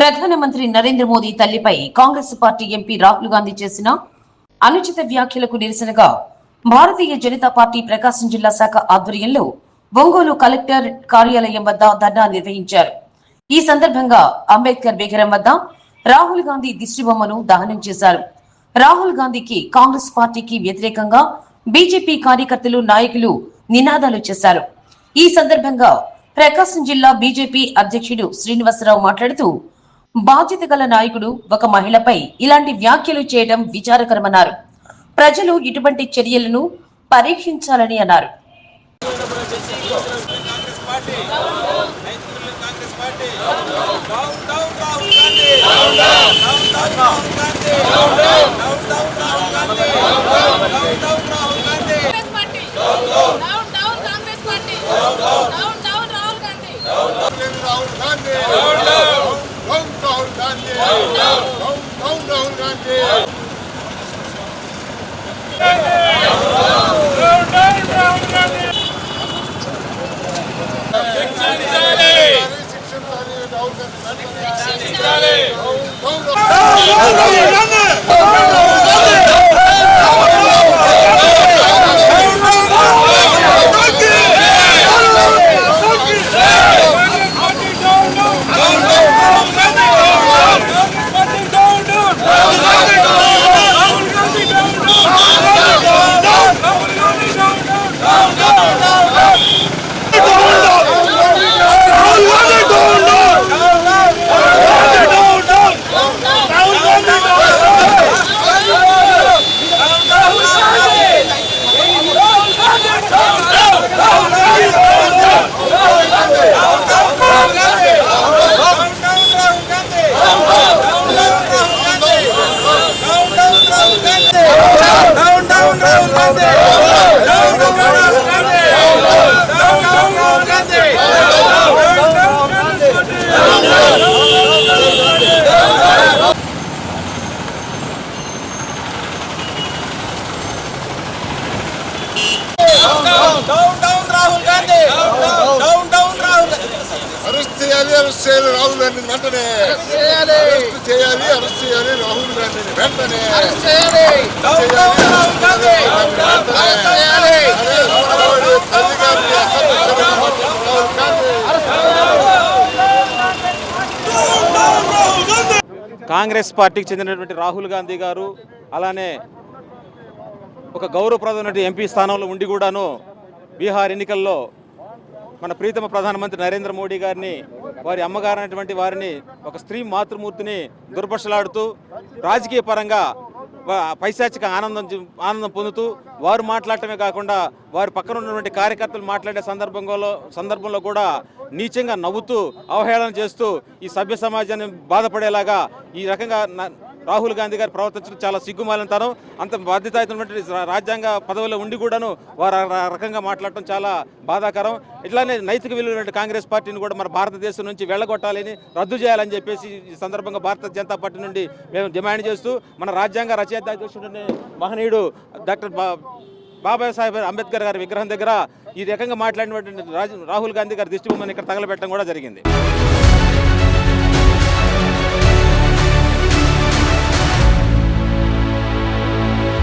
ప్రధానమంత్రి Narendra Modi తల్లిపై Congress party MP Rahul Gandhi చేసిన అనుచిత వ్యాఖ్యలకు నిరసనగా భారతీయ జనతా పార్టీ ప్రకాశం జిల్లా శాఖ ఆధ్వర్యంలో ఒంగోలు కలెక్టర్ కార్యాలయం వద్ద ధర్నా నిర్వహించారు. ఈ సందర్భంగా అంబేద్కర్ విగ్రహం వద్ద రాహుల్ గాంధీ దిష్టిబొమ్మను దహనం చేశారు. రాహుల్ గాంధీకి కాంగ్రెస్ పార్టీకి వ్యతిరేకంగా బీజేపీ కార్యకర్తలు నాయకులు నినాదాలు చేశారు. ఈ సందర్భంగా ప్రకాశం జిల్లా బీజేపీ అధ్యక్షుడు శ్రీనివాసరావు మాట్లాడుతూ బాధ్యత గల నాయకుడు ఒక మహిళపై ఇలాంటి వ్యాఖ్యలు చేయడం విచారకరమన్నారు. ప్రజలు ఇటువంటి చర్యలను పరీక్షించాలని అన్నారు. Rahul Gandhi down down Rahul Gandhi down down Rahul Gandhi down down Rahul Gandhi Congress party down down Congress party down down Rahul Gandhi Rahul Gandhi down down Rahul Gandhi down down Rahul Gandhi శిక్షించాలి Rahul Gandhi down down Rahul Gandhi down down Rahul arrest చేయాలి. Arrest చేయాలి రాహుల్ గాంధీని వెంటనే. Arrest చేయాలి. Arrest చేయాలి రాహుల్ గాంధీని వెంటనే. Down down Rahul Gandhi arrest చేయాలి కాంగ్రెస్ పార్టీకి చెందినటువంటి రాహుల్ గాంధీ గారు అలానే ఒక గౌరవప్రదమైన ఎంపీ స్థానంలో ఉండి కూడాను బీహార్ ఎన్నికల్లో మన ప్రీతమ ప్రధానమంత్రి నరేంద్ర మోడీ గారిని వారి అమ్మగారైనటువంటి వారిని ఒక స్త్రీ మాతృమూర్తిని దుర్భషలాడుతూ రాజకీయ పరంగా పైశాచిక ఆనందం ఆనందం పొందుతూ వారు మాట్లాడటమే కాకుండా వారి పక్కన ఉన్నటువంటి కార్యకర్తలు మాట్లాడే సందర్భంలో సందర్భంలో కూడా నీచంగా నవ్వుతూ అవహేళన చేస్తూ ఈ సభ్య సమాజాన్ని బాధపడేలాగా ఈ రకంగా న- రాహుల్ గాంధీ గారు ప్రవర్తించడం చాలా సిగ్గుమాలంతనం అంత బాధ్యతాయుతమైనటువంటి రాజ్యాంగ పదవిలో ఉండి కూడాను వారు రకంగా మాట్లాడటం చాలా బాధాకరం. ఇట్లానే నైతిక విలువైన కాంగ్రెస్ పార్టీని కూడా మన భారతదేశం నుంచి వెళ్ళగొట్టాలని రద్దు చేయాలని చెప్పేసి ఈ సందర్భంగా భారత జనతా పార్టీ నుండి మేము డిమాండ్ చేస్తూ మన రాజ్యాంగ రచయిత అధ్యక్షుడిని మహనీయుడు డాక్టర్ బా బాబాసాహెబ్ అంబేద్కర్ గారి విగ్రహం దగ్గర ఈ రకంగా మాట్లాడినటువంటి రాజు- రాహుల్ గాంధీ గారి దిష్టిబొమ్మను ఇక్కడ తగలబెట్టడం కూడా జరిగింది.